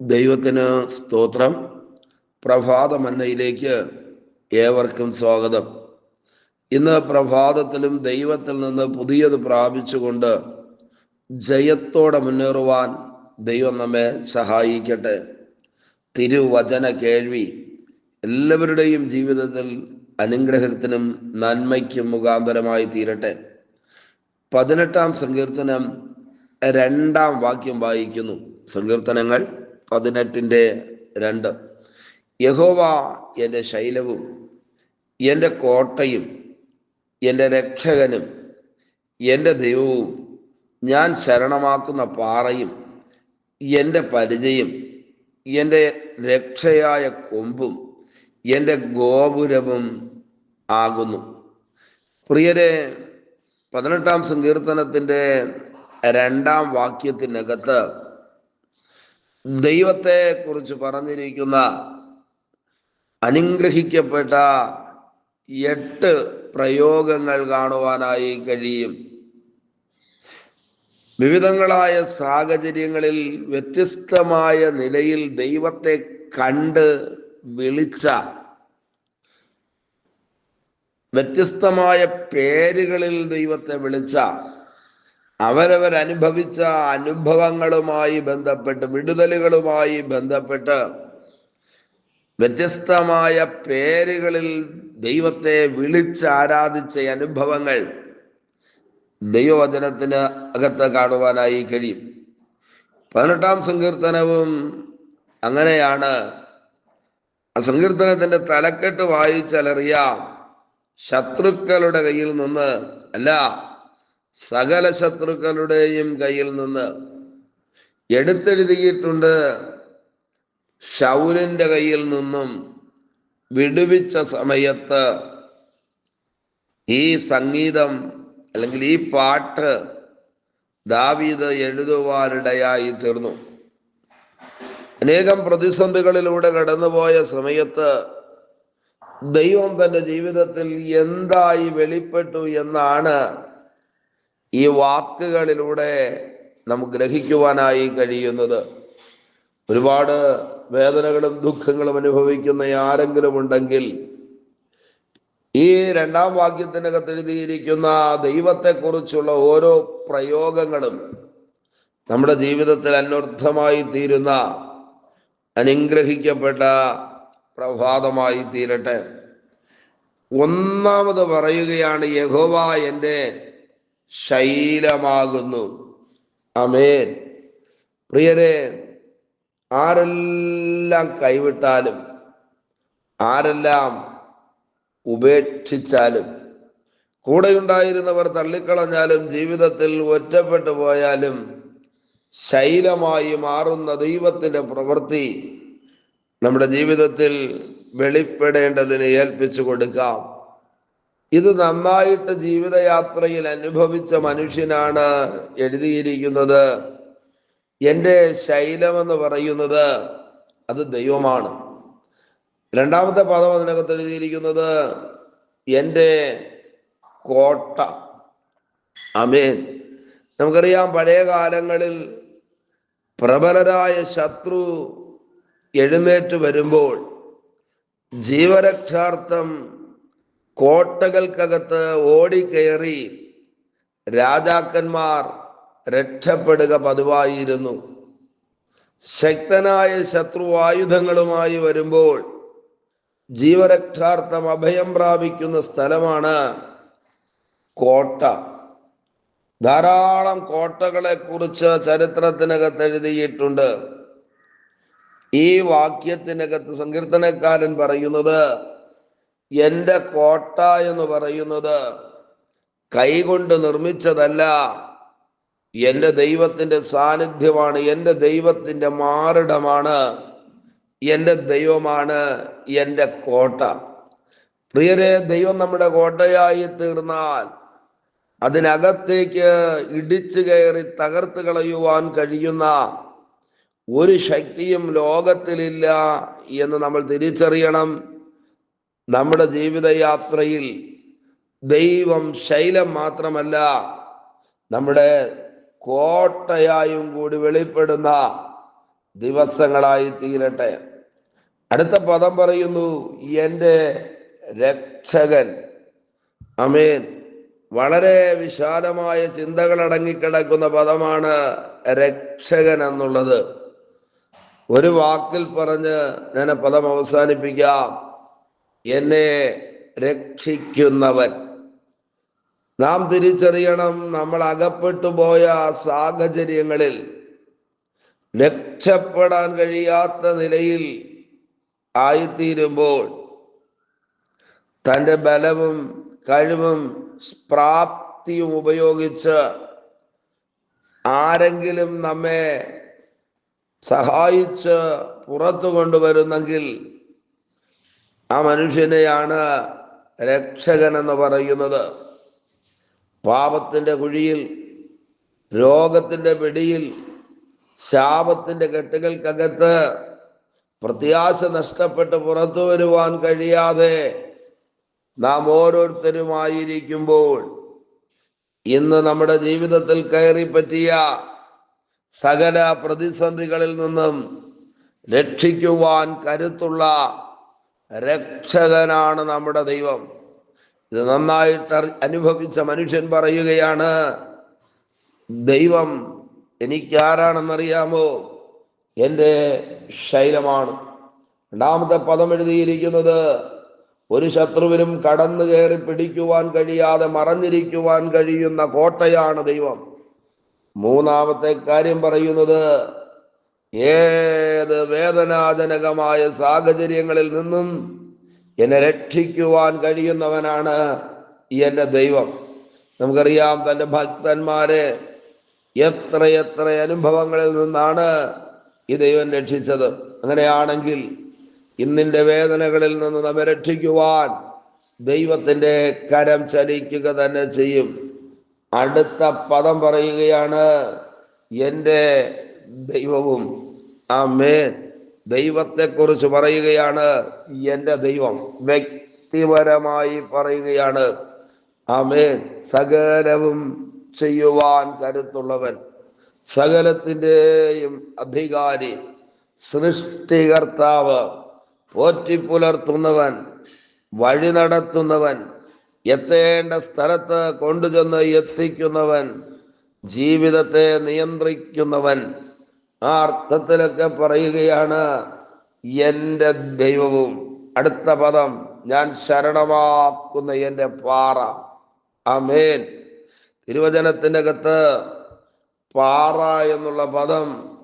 ദൈവത്തിന് സ്തോത്രം. പ്രഭാതമന്നയിലേക്ക് ഏവർക്കും സ്വാഗതം. ഇന്ന് പ്രഭാതത്തിലും ദൈവത്തിൽ നിന്ന് പുതിയത് പ്രാപിച്ചുകൊണ്ട് ജയത്തോടെ മുന്നേറുവാൻ ദൈവം നമ്മെ സഹായിക്കട്ടെ. തിരുവചന കേൾവി എല്ലാവരുടെയും ജീവിതത്തിൽ അനുഗ്രഹത്തിനും നന്മയ്ക്കും മുഖാന്തരമായി തീരട്ടെ. പതിനെട്ടാം സങ്കീർത്തനം രണ്ടാം വാക്യം വായിക്കുന്നു. സങ്കീർത്തനങ്ങൾ പതിനെട്ടിന്റെ രണ്ട്. യഹോവ എന്റെ ശൈലവും എന്റെ കോട്ടയും എന്റെ രക്ഷകനും എന്റെ ദൈവവും ഞാൻ ശരണമാക്കുന്ന പാറയും എന്റെ പരിചയം എന്റെ രക്ഷയായ കൊമ്പും എന്റെ ഗോപുരവും ആകുന്നു. പ്രിയരെ പതിനെട്ടാം സങ്കീർത്തനത്തിന്റെ രണ്ടാം വാക്യത്തിനകത്ത് ദൈവത്തെ കുറിച്ച് പറഞ്ഞിരിക്കുന്ന അനുഗ്രഹിക്കപ്പെട്ട എട്ട് പ്രയോഗങ്ങൾ കാണുവാനായി കഴിയും. വിവിധങ്ങളായ സാഹചര്യങ്ങളിൽ വ്യത്യസ്തമായ നിലയിൽ ദൈവത്തെ കണ്ട് വിളിച്ച വ്യത്യസ്തമായ പേരുകളിൽ ദൈവത്തെ വിളിച്ച അവരവരനുഭവിച്ച അനുഭവങ്ങളുമായി ബന്ധപ്പെട്ട് വിടുതലുകളുമായി ബന്ധപ്പെട്ട് വ്യത്യസ്തമായ പേരുകളിൽ ദൈവത്തെ വിളിച്ച് ആരാധിച്ച അനുഭവങ്ങൾ ദൈവവചനത്തിന് അകത്ത് കാണുവാനായി കഴിയും. പതിനെട്ടാം സങ്കീർത്തനവും അങ്ങനെയാണ്. ആ സങ്കീർത്തനത്തിന്റെ തലക്കെട്ട് വായിച്ചാലറിയാം ശത്രുക്കളുടെ കയ്യിൽ നിന്ന് അല്ല സകല ശത്രുക്കളുടെയും കയ്യിൽ നിന്ന് എടുത്തെഴുതിയിട്ടുണ്ട്. ഷൗലിന്റെ കയ്യിൽ നിന്നും വിടുവിച്ച സമയത്ത് ഈ സംഗീതം അല്ലെങ്കിൽ ഈ പാട്ട് ദാവീദ് എഴുതുവാനിടയായി തീർന്നു. അനേകം പ്രതിസന്ധികളിലൂടെ കടന്നുപോയ സമയത്ത് ദൈവം തന്റെ ജീവിതത്തിൽ എന്തായി വെളിപ്പെട്ടു എന്നാണ് ഈ വാക്കുകളിലൂടെ നമുക്ക് ഗ്രഹിക്കുവാനായി കഴിയുന്നത്. ഒരുപാട് വേദനകളും ദുഃഖങ്ങളും അനുഭവിക്കുന്ന ആരെങ്കിലും ഉണ്ടെങ്കിൽ ഈ രണ്ടാം വാക്യത്തിനകത്ത് എഴുതിയിരിക്കുന്ന ദൈവത്തെക്കുറിച്ചുള്ള ഓരോ പ്രയോഗങ്ങളും നമ്മുടെ ജീവിതത്തിൽ അന്വർത്ഥമായി തീരുന്ന അനുഗ്രഹിക്കപ്പെട്ട പ്രഭാതമായി തീരട്ടെ. ഒന്നാമത് പറയുകയാണ് യഹോവ എന്റെ ശൈലമാകുന്നു. അമേൻ പ്രിയരെ ആരെല്ലാം കൈവിട്ടാലും ആരെല്ലാം ഉപേക്ഷിച്ചാലും കൂടെയുണ്ടായിരുന്നവർ തള്ളിക്കളഞ്ഞാലും ജീവിതത്തിൽ ഒറ്റപ്പെട്ടു പോയാലും ശൈലമായി മാറുന്ന ദൈവത്തിന്റെ പ്രവൃത്തി നമ്മുടെ ജീവിതത്തിൽ വെളിപ്പെടേണ്ടതിന് ഏൽപ്പിച്ചു കൊടുക്കാം. ഇത് നന്നായിട്ട് ജീവിതയാത്രയിൽ അനുഭവിച്ച മനുഷ്യനാണ് എഴുതിയിരിക്കുന്നത്. എന്റെ ശൈലമെന്ന് പറയുന്നത് അത് ദൈവമാണ്. രണ്ടാമത്തെ പദം അതിനകത്ത് എഴുതിയിരിക്കുന്നത് എന്റെ കോട്ട. അമേൻ നമുക്കറിയാം പഴയ കാലങ്ങളിൽ പ്രബലരായ ശത്രു എഴുന്നേറ്റ് വരുമ്പോൾ ജീവരക്ഷാർത്ഥം കോട്ടകൾക്കകത്ത് ഓടിക്കയറി രാജാക്കന്മാർ രക്ഷപ്പെടുക പതിവായിരുന്നു. ശക്തനായ ശത്രു ആയുധങ്ങളുമായി വരുമ്പോൾ ജീവരക്ഷാർത്ഥം അഭയം പ്രാപിക്കുന്ന സ്ഥലമാണ് കോട്ട. ധാരാളം കോട്ടകളെ കുറിച്ച് ചരിത്രത്തിനകത്ത് എഴുതിയിട്ടുണ്ട്. ഈ വാക്യത്തിനകത്ത് സങ്കീർത്തനക്കാരൻ പറയുന്നത് എന്റെ കോട്ട എന്ന് പറയുന്നത് കൈകൊണ്ട് നിർമ്മിച്ചതല്ല. എന്റെ ദൈവത്തിന്റെ സാന്നിധ്യമാണ് എന്റെ ദൈവത്തിന്റെ മാറിടമാണ് എന്റെ ദൈവമാണ് എന്റെ കോട്ട. പ്രിയരെ ദൈവം നമ്മുടെ കോട്ടയായി തീർന്നാൽ അതിനകത്തേക്ക് ഇടിച്ചു കയറി തകർത്ത് കളയുവാൻ കഴിയുന്ന ഒരു ശക്തിയും ലോകത്തിലില്ല എന്ന് നമ്മൾ തിരിച്ചറിയണം. നമ്മുടെ ജീവിതയാത്രയിൽ ദൈവം ശൈലം മാത്രമല്ല നമ്മുടെ കോട്ടയായും കൂടി വെളിപ്പെടുന്ന ദിവസങ്ങളായി തീരട്ടെ. അടുത്ത പദം പറയുന്നു എന്റെ രക്ഷകൻ. അമേൻ വളരെ വിശാലമായ ചിന്തകൾ അടങ്ങിക്കിടക്കുന്ന പദമാണ് രക്ഷകൻ എന്നുള്ളത്. ഒരു വാക്കിൽ പറഞ്ഞ് ഞാൻ പദം അവസാനിപ്പിക്കാം. എന്നെ രക്ഷിക്കുന്നവൻ. നാം തിരിച്ചറിയണം നമ്മൾ അകപ്പെട്ടു പോയ സാഹചര്യങ്ങളിൽ രക്ഷപ്പെടാൻ കഴിയാത്ത നിലയിൽ ആയിത്തീരുമ്പോൾ തന്റെ ബലവും കഴിവും പ്രാപ്തിയും ഉപയോഗിച്ച് ആരെങ്കിലും നമ്മെ സഹായിച്ച് പുറത്തു കൊണ്ടുവരുന്നെങ്കിൽ ആ മനുഷ്യനെയാണ് രക്ഷകൻ എന്ന് പറയുന്നത്. പാപത്തിന്റെ കുഴിയിൽ രോഗത്തിന്റെ പിടിയിൽ ശാപത്തിന്റെ കെട്ടുകൾക്കകത്ത് പ്രത്യാശ നഷ്ടപ്പെട്ട് പുറത്തു വരുവാൻ കഴിയാതെ നാം ഓരോരുത്തരുമായിരിക്കുമ്പോൾ ഇന്ന് നമ്മുടെ ജീവിതത്തിൽ കയറി പറ്റിയ സകല പ്രതിസന്ധികളിൽ നിന്നും രക്ഷിക്കുവാൻ കരുത്തുള്ള രക്ഷകനാണ് നമ്മുടെ ദൈവം. ഇത് നന്നായിട്ട് അനുഭവിച്ച മനുഷ്യൻ പറയുകയാണ് ദൈവം എനിക്കാരാണെന്നറിയാമോ? എന്റെ ശൈലമാണ്. രണ്ടാമത്തെ പദം എഴുതിയിരിക്കുന്നത് ഒരു ശത്രുവിനും കടന്നു കയറി പിടിക്കുവാൻ കഴിയാതെ മറഞ്ഞിരിക്കുവാൻ കഴിയുന്ന കോട്ടയാണ് ദൈവം. മൂന്നാമത്തെ കാര്യം പറയുന്നത് ഏത് വേദനാജനകമായ സാഹചര്യങ്ങളിൽ നിന്നും എന്നെ രക്ഷിക്കുവാൻ കഴിയുന്നവനാണ് എന്റെ ദൈവം. നമുക്കറിയാം തന്റെ ഭക്തന്മാരെ എത്ര എത്ര അനുഭവങ്ങളിൽ നിന്നാണ് ഈ ദൈവം രക്ഷിച്ചത്. അങ്ങനെയാണെങ്കിൽ ഇന്നിന്റെ വേദനകളിൽ നിന്ന് നമ്മെ രക്ഷിക്കുവാൻ ദൈവത്തിന്റെ കരം ചലിക്കുക തന്നെ ചെയ്യും. അടുത്ത പദം പറയുകയാണ് എന്റെ ദൈവവും ആമേൻ. ദൈവത്തെക്കുറിച്ച് പറയുകയാണ് എന്റെ ദൈവം. വ്യക്തിപരമായി പറയുകയാണ്. ആമേൻ. സകലവും ചെയ്യുവാൻ കരുത്തുള്ളവൻ. സകലത്തിന്റെയും അധികാരി സൃഷ്ടികർത്താവ് പോറ്റിപ്പുലർത്തുന്നവൻ വഴി നടത്തുന്നവൻ എത്തേണ്ട സ്ഥലത്ത് കൊണ്ടുചെന്ന് എത്തിക്കുന്നവൻ ജീവിതത്തെ നിയന്ത്രിക്കുന്നവൻ ആ അർത്ഥത്തിലൊക്കെ പറയുകയാണ് എന്റെ ദൈവവും അടുത്ത പദം ഞാൻ ശരണമാക്കുന്ന എന്റെ പാറ. അമേൻ തിരുവചനത്തിന്റെ അകത്ത് പാറ എന്നുള്ള പദം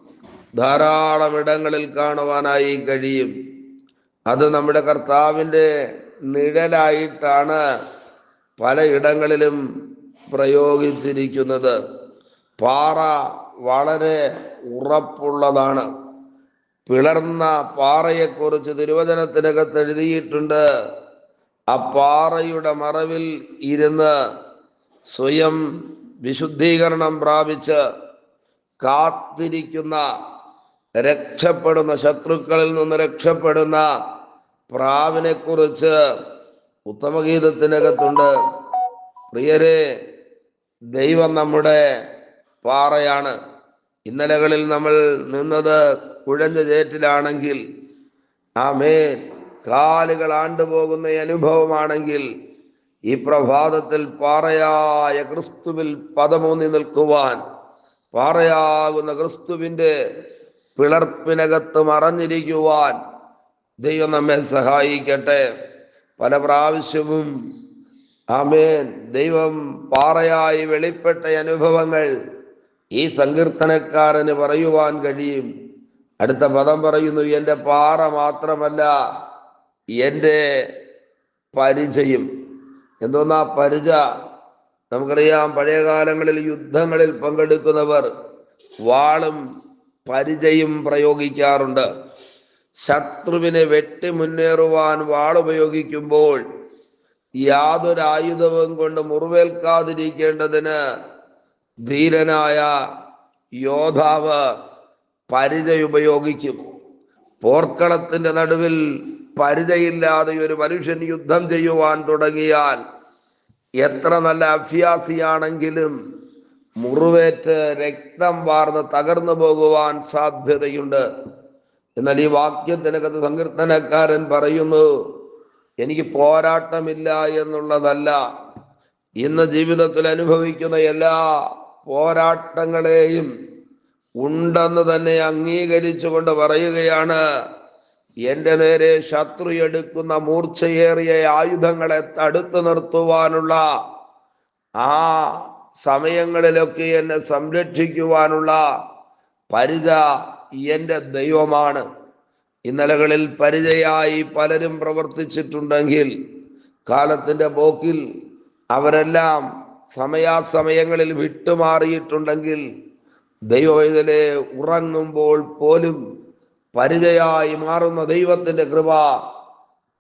ധാരാളം ഇടങ്ങളിൽ കാണുവാനായി കഴിയും. അത് നമ്മുടെ കർത്താവിന്റെ നിഴലായിട്ടാണ് പലയിടങ്ങളിലും പ്രയോഗിച്ചിരിക്കുന്നത്. പാറ വളരെ ഉറപ്പുള്ളതാണ്. പിളർന്ന പാറയെക്കുറിച്ച് തിരുവചനത്തിനകത്ത് എഴുതിയിട്ടുണ്ട്. ആ പാറയുടെ മറവിൽ ഇരുന്ന് സ്വയം വിശുദ്ധീകരണം പ്രാപിച്ച് കാത്തിരിക്കുന്ന രക്ഷപ്പെടുന്ന ശത്രുക്കളിൽ നിന്ന് രക്ഷപ്പെടുന്ന പ്രാവിനെക്കുറിച്ച് ഉത്തമഗീതത്തിനകത്തുണ്ട്. പ്രിയരെ ദൈവം നമ്മുടെ പാറയാണ്. ഇന്നലകളിൽ നമ്മൾ നിന്നത് കുഴഞ്ഞ ചേറ്റിലാണെങ്കിൽ ആമേൻ കാലുകൾ ആണ്ടുപോകുന്ന അനുഭവമാണെങ്കിൽ ഈ പ്രഭാതത്തിൽ പാറയായ ക്രിസ്തുവിൽ പദമൂന്നി നിൽക്കുവാൻ പാറയാകുന്ന ക്രിസ്തുവിന്റെ പിളർപ്പിനകത്ത് മറഞ്ഞിരിക്കുവാൻ ദൈവം നമ്മെ സഹായിക്കട്ടെ. പല പ്രാവശ്യവും ആമേൻ. ദൈവം പാറയായി വെളിപ്പെട്ട അനുഭവങ്ങൾ ഈ സങ്കീർത്തനക്കാരന് പറയുവാൻ കഴിയും. അടുത്ത പദം പറയുന്നു എന്റെ പാറ മാത്രമല്ല എന്റെ പരിചയം. എന്തോന്നാ പരിച? നമുക്കറിയാം പഴയ കാലങ്ങളിൽ യുദ്ധങ്ങളിൽ പങ്കെടുക്കുന്നവർ വാളും പരിചയും പ്രയോഗിക്കാറുണ്ട്. ശത്രുവിനെ വെട്ടി മുന്നേറുവാൻ വാളുപയോഗിക്കുമ്പോൾ യാതൊരു ആയുധവും കൊണ്ട് മുറിവേൽക്കാതിരിക്കേണ്ടതിന് ധീരനായ യോദ്ധാവ് പരിത ഉപയോഗിക്കും പോർക്കളത്തിന്റെ നടുവിൽ പരിചയില്ലാതെ ഒരു മനുഷ്യൻ യുദ്ധം ചെയ്യുവാൻ തുടങ്ങിയാൽ എത്ര നല്ല അഭ്യാസിയാണെങ്കിലും മുറിവേറ്റ് രക്തം വാർന്ന് തകർന്നു പോകുവാൻ സാധ്യതയുണ്ട്. എന്നാൽ ഈ വാക്യത്തിനകത്ത് സങ്കീർത്തനക്കാരൻ പറയുന്നു എനിക്ക് പോരാട്ടമില്ല എന്നുള്ളതല്ല. ഇന്ന് ജീവിതത്തിൽ അനുഭവിക്കുന്ന എല്ലാ പോരാട്ടങ്ങളെയും ഉണ്ടെന്ന് തന്നെ അംഗീകരിച്ചുകൊണ്ട് പറയുകയാണ്. എന്റെ നേരെ ശത്രു എടുക്കുന്ന മൂർച്ചയേറിയ ആയുധങ്ങളെ തടുത്തു നിർത്തുവാനുള്ള ആ സമയങ്ങളിലൊക്കെ എന്നെ സംരക്ഷിക്കുവാനുള്ള പരിച എന്റെ ദൈവമാണ്. ഇന്നലകളിൽ പരിചയായി പലരും പ്രവർത്തിച്ചിട്ടുണ്ടെങ്കിൽ കാലത്തിന്റെ പോക്കിൽ അവരെല്ലാം സമയാസമയങ്ങളിൽ വിട്ടുമാറിയിട്ടുണ്ടെങ്കിൽ ദൈവവേദനെ ഉറങ്ങുമ്പോൾ പോലും പരിചയായി മാറുന്ന ദൈവത്തിന്റെ കൃപ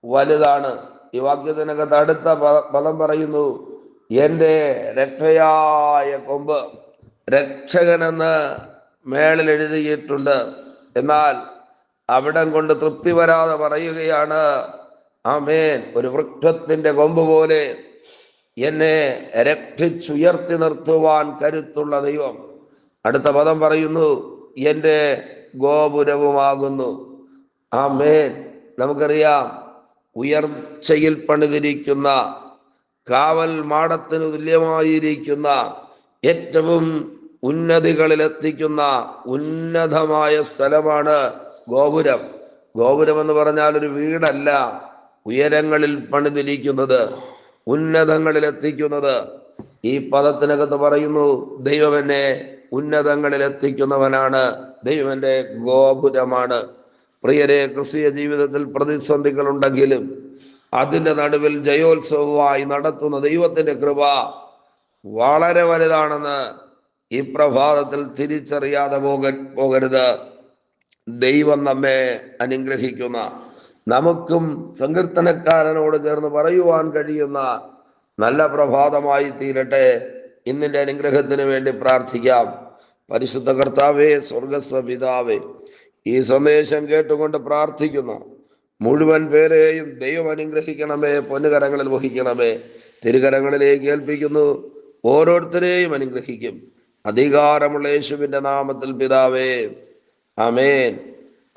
വലുതാണ്. ഈ വാക്യത്തിനകത്ത് അടുത്ത പദം പറയുന്നു എന്റെ രക്ഷയായ കൊമ്പ് രക്ഷകനെന്ന് മേളിൽ എഴുതിയിട്ടുണ്ട്. എന്നാൽ അവിടം കൊണ്ട് തൃപ്തി വരാതെ പറയുകയാണ് ആമേൻ. ഒരു വൃക്ഷത്തിന്റെ കൊമ്പ് പോലെ എന്നെ രക്ഷിച്ചുയർത്തി നിർത്തുവാൻ കരുത്തുള്ള ദൈവം. അടുത്ത പദം പറയുന്നു എന്റെ ഗോപുരവുമാകുന്നു. ആ മേൻ നമുക്കറിയാം ഉയർച്ചയിൽ പണിതിരിക്കുന്ന കാവൽ മാടത്തിന് തുല്യമായിരിക്കുന്ന ഏറ്റവും ഉന്നതികളിൽ എത്തിക്കുന്ന ഉന്നതമായ സ്ഥലമാണ് ഗോപുരം. ഗോപുരം എന്ന് പറഞ്ഞാൽ ഒരു വീടല്ല ഉയരങ്ങളിൽ പണിതിരിക്കുന്നത്. ഉന്നതങ്ങളിൽ എത്തിക്കുന്നത് ഈ പദത്തിനകത്ത് പറയുന്നു ദൈവം എന്നെ ഉന്നതങ്ങളിൽ എത്തിക്കുന്നവനാണ് ദൈവന്റെ ഗോപുരമാണ്. പ്രിയരെ ക്രിസ്തീയ ജീവിതത്തിൽ പ്രതിസന്ധികൾ ഉണ്ടെങ്കിലും അതിന്റെ നടുവിൽ ജയോത്സവമായി നടത്തുന്ന ദൈവത്തിന്റെ കൃപ വളരെ വലുതാണെന്ന് ഈ പ്രഭാതത്തിൽ തിരിച്ചറിയാതെ പോക പോകരുത്. ദൈവം നമ്മെ അനുഗ്രഹിക്കുന്ന നമുക്കും സങ്കീർത്തനക്കാരനോട് ചേർന്ന് പറയുവാൻ കഴിയുന്ന നല്ല പ്രഭാതമായി തീരട്ടെ. ഇന്നിന്റെ അനുഗ്രഹത്തിന് വേണ്ടി പ്രാർത്ഥിക്കാം. പരിശുദ്ധ കർത്താവേ സ്വർഗസ്വ പിതാവേ ഈ സന്ദേശം കേട്ടുകൊണ്ട് പ്രാർത്ഥിക്കുന്ന. മുഴുവൻ പേരെയും ദൈവം അനുഗ്രഹിക്കണമേ പൊന്നുകരങ്ങളിൽ വഹിക്കണമേ. തിരുകരങ്ങളിലേക്ക് ഏൽപ്പിക്കുന്നു. ഓരോരുത്തരെയും അനുഗ്രഹിക്കും. അധികാരമുള്ള യേശുവിന്റെ നാമത്തിൽ പിതാവേ